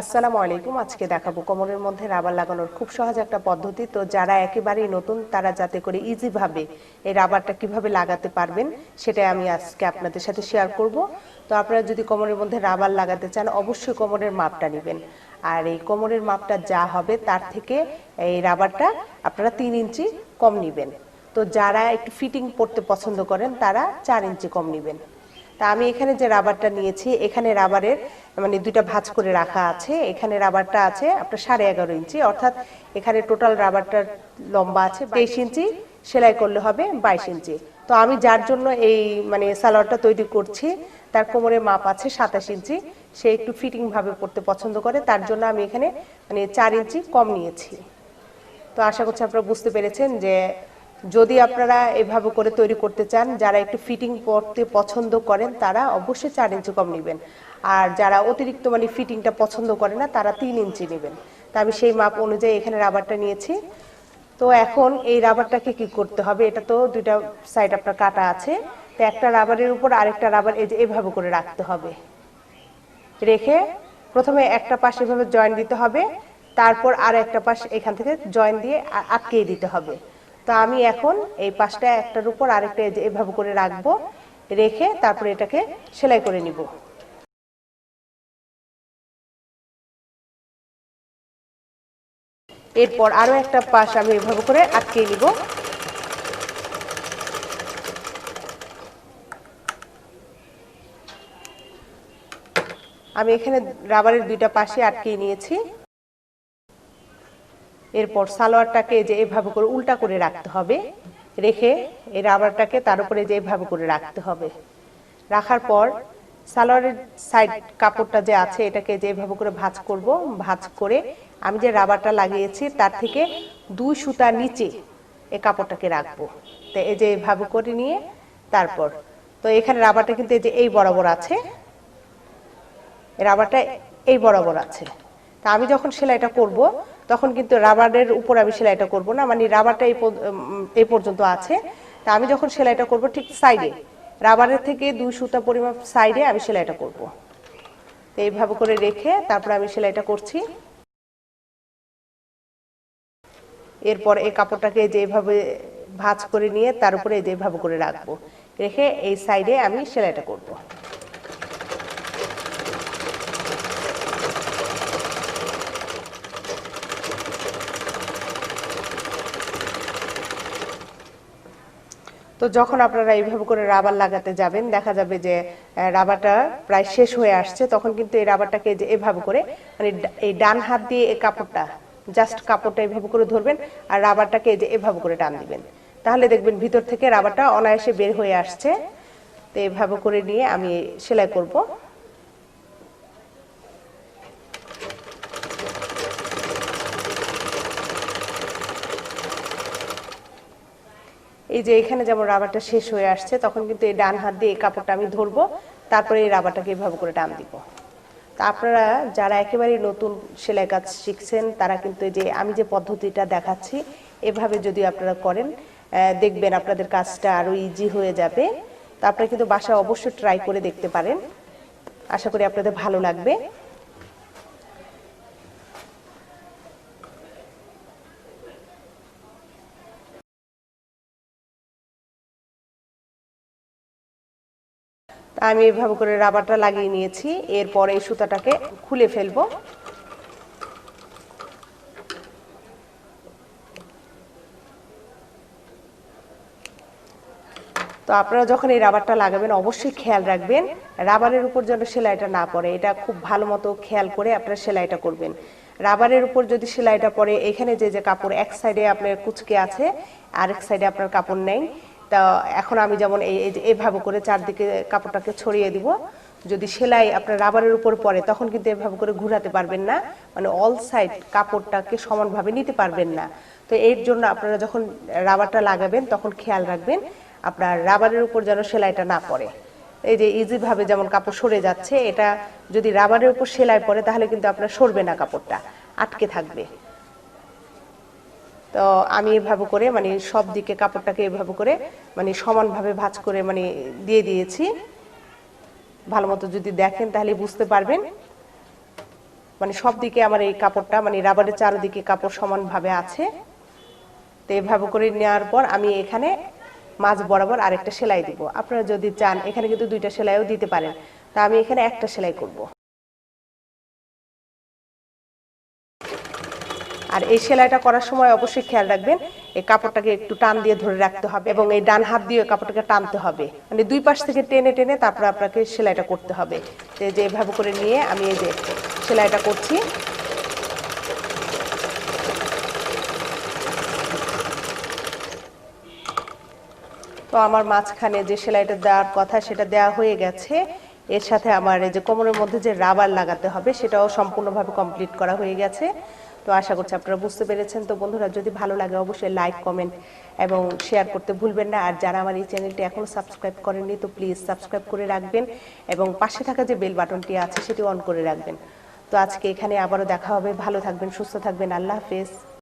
আসসালামু আলাইকুম। আজকে দেখাবো কোমরের মধ্যে রাবার লাগানোর খুব সহজ একটা পদ্ধতি। তো যারা একেবারেই নতুন, তারা যাতে করে ইজি ভাবে এই রাবারটা কীভাবে লাগাতে পারবেন, সেটাই আমি আজকে আপনাদের সাথে শেয়ার করব। তো আপনারা যদি কোমরের মধ্যে রাবার লাগাতে চান, অবশ্যই কোমরের মাপটা নেবেন। আর এই কোমরের মাপটা যা হবে, তার থেকে এই রাবারটা আপনারা তিন ইঞ্চি কম নেবেন। তো যারা একটু ফিটিং পড়তে পছন্দ করেন, তারা চার ইঞ্চি কম নেবেন। তা আমি এখানে যে রাবারটা নিয়েছি, এখানে রাবারের মানে দুইটা ভাঁজ করে রাখা আছে। এখানে রাবারটা আছে আপনার সাড়ে এগারো ইঞ্চি, অর্থাৎ এখানে টোটাল রাবারটার লম্বা আছে তেইশ ইঞ্চি, সেলাই করলে হবে বাইশ ইঞ্চি। তো আমি যার জন্য এই মানে সালোয়ারটা তৈরি করছি, তার কোমরের মাপ আছে সাতাশ ইঞ্চি, সে একটু ফিটিং ভাবে পড়তে পছন্দ করে, তার জন্য আমি এখানে মানে চার ইঞ্চি কম নিয়েছি। তো আশা করছি আপনারা বুঝতে পেরেছেন যে যদি আপনারা এভাবে করে তৈরি করতে চান, যারা একটু ফিটিং করতে পছন্দ করেন, তারা অবশ্যই চার ইঞ্চি কম নেবেন। আর যারা অতিরিক্ত মানে ফিটিংটা পছন্দ করে না, তারা তিন ইঞ্চি নেবেন। তা আমি সেই মাপ অনুযায়ী এখানে রাবারটা নিয়েছি। তো এখন এই রাবারটাকে কি করতে হবে, এটা তো দুইটা সাইড আপনার কাটা আছে। তো একটা রাবারের উপর আরেকটা রাবার, এই যে এভাবে করে রাখতে হবে। রেখে প্রথমে একটা পাশ এভাবে জয়েন দিতে হবে, তারপর আর একটা পাশ এখান থেকে জয়েন দিয়ে আটকিয়ে দিতে হবে। তো আমি এখন এই পাশটা একটার উপর আরেকটা এভাবে করে রাখব, রেখে তারপরে এটাকে সেলাই করে নিব। এরপর আরও একটা পাশ আমি এভাবে করে আটকিয়ে নিব। আমি এখানে রাবারের দুইটা পাশে আটকিয়ে নিয়েছি। এরপর সালোয়ারটাকে যে এভাবে করে উল্টা করে রাখতে হবে, রেখে এই রাবারটাকে তার উপরে যে এভাবে করে রাখতে হবে। রাখার পর সালোয়ারের সাইড কাপড়টা যে আছে, এটাকে যে এভাবে করে ভাঁজ করব, ভাঁজ করে আমি যে রাবারটা লাগিয়েছি, তার থেকে দুই সুতা নিচে এই কাপড়টাকে রাখব। তো এই যে এভাবে করে নিয়ে তারপর, তো এখানে রাবারটা কিন্তু এই যে এই বরাবর আছে রাবারটা এই বরাবর আছে। তা আমি যখন সেলাইটা করব, তখন কিন্তু রাবারের উপর আমি সেলাইটা করব না মানে রাবারটা এই পর্যন্ত আছে। তা আমি যখন সেলাইটা করব ঠিক সাইডে, রাবারের থেকে দুই সুতা পরিমাপ সাইডে আমি সেলাইটা করব। এইভাবে করে রেখে তারপর আমি সেলাইটা করছি। এরপর এই কাপড়টাকে যেভাবে ভাঁজ করে নিয়ে তার উপরে যেভাবে করে রাখব, রেখে এই সাইডে আমি সেলাইটা করব। তো যখন আপনারা এইভাবে করে রাবার লাগাতে যাবেন, দেখা যাবে যে রাবারটা প্রায় শেষ হয়ে আসছে, তখন কিন্তু এই রাবারটাকে যে এভাবে করে মানে এই ডান হাত দিয়ে এই কাপড়টা, জাস্ট কাপড়টা এভাবে করে ধরবেন আর রাবারটাকে যে এভাবে করে টান দিবেন। তাহলে দেখবেন ভিতর থেকে রাবারটা অনায়াসে বের হয়ে আসছে। তো এভাবে করে নিয়ে আমি সেলাই করব। এই যে এখানে যেমন রাবারটা শেষ হয়ে আসছে, তখন কিন্তু এই ডান হাত দিয়ে এই কাপড়টা আমি ধরবো, তারপরে এই রাবারটাকে এভাবে করে টান দিব। তা আপনারা যারা একেবারে নতুন সেলাই কাজ শিখছেন, তারা কিন্তু এই যে আমি যে পদ্ধতিটা দেখাচ্ছি, এভাবে যদি আপনারা করেন দেখবেন আপনাদের কাজটা আরও ইজি হয়ে যাবে। তো আপনারা কিন্তু বাসায় অবশ্যই ট্রাই করে দেখতে পারেন। আশা করি আপনাদের ভালো লাগবে। তা আমি এভাবে করে রাবারটা লাগিয়ে নিয়েছি। এরপর এই সুতাটাকে খুলে ফেলব। তো আপনারা যখন এই রাবারটা লাগাবেন, অবশ্যই খেয়াল রাখবেন, রাবারের উপর যেন সেলাইটা না পড়ে। এটা খুব ভালো মতো খেয়াল করে আপনারা সেলাইটা করবেন। রাবারের উপর যদি সেলাইটা পড়ে, এখানে যে যে কাপড় এক সাইডে আপনার কুচকে আছে, আরেক সাইডে আপনার কাপড় নেই। তা এখন আমি যেমন এই এভাবে করে চারদিকে কাপড়টাকে ছড়িয়ে দিব, যদি সেলাই আপনার রাবারের উপর পড়ে, তখন কিন্তু এভাবে করে ঘুরাতে পারবেন না মানে অল সাইড কাপড়টাকে সমানভাবে নিতে পারবেন না। তো এর জন্য আপনারা যখন রাবারটা লাগাবেন, তখন খেয়াল রাখবেন, আপনার রাবারের উপর যেন সেলাইটা না পড়ে। এই যে ইজিভাবে যেমন কাপড় সরে যাচ্ছে, এটা যদি রাবারের উপর সেলাই পড়ে, তাহলে কিন্তু আপনার সরবে না কাপড়টা, আটকে থাকবে। তো আমি এভাবে করে মানে সব দিকে কাপড়টাকে এভাবে করে মানে সমানভাবে ভাঁজ করে মানে দিয়ে দিয়েছি। ভালো মতো যদি দেখেন তাহলে বুঝতে পারবেন। মানে সব দিকে আমার এই কাপড়টা মানে রাবারের চারিদিকে কাপড় সমানভাবে আছে। তো এভাবে করে নেওয়ার পর আমি এখানে মাছ বরাবর আরেকটা সেলাই দিব। আপনারা যদি চান, এখানে কিন্তু দুইটা সেলাইও দিতে পারেন। তা আমি এখানে একটা সেলাই করব। আর এই সেলাইটা করার সময় অবশ্যই খেয়াল রাখবেন, এই কাপড়টাকে একটু টান দিয়ে ধরে রাখতে হবে এবং এই ডান হাত দিয়ে কাপড়টাকে টানতে হবে। মানে দুই পাশ থেকে টেনে টেনে তারপর আপনাকে সেলাইটা করতে হবে। যে এভাবে করে নিয়ে আমি এই যে সেলাইটা করছি। তো আমার মাঝখানে যে সেলাইটা দেওয়ার কথা সেটা দেওয়া হয়ে গেছে। এর সাথে আমার এই যে কোমরের মধ্যে যে রাবার লাগাতে হবে সেটাও সম্পূর্ণভাবে কমপ্লিট করা হয়ে গেছে। তো আশা করছি আপনারা বুঝতে পেরেছেন। তো বন্ধুরা, যদি ভালো লাগে অবশ্যই লাইক, কমেন্ট এবং শেয়ার করতে ভুলবেন না। আর যারা আমার এই চ্যানেলটি এখনও সাবস্ক্রাইব করেননি, তো প্লিজ সাবস্ক্রাইব করে রাখবেন এবং পাশে থাকা যে বেল বাটনটি আছে, সেটি অন করে রাখবেন। তো আজকে এখানে আবারও দেখা হবে। ভালো থাকবেন, সুস্থ থাকবেন। আল্লাহ হাফেজ।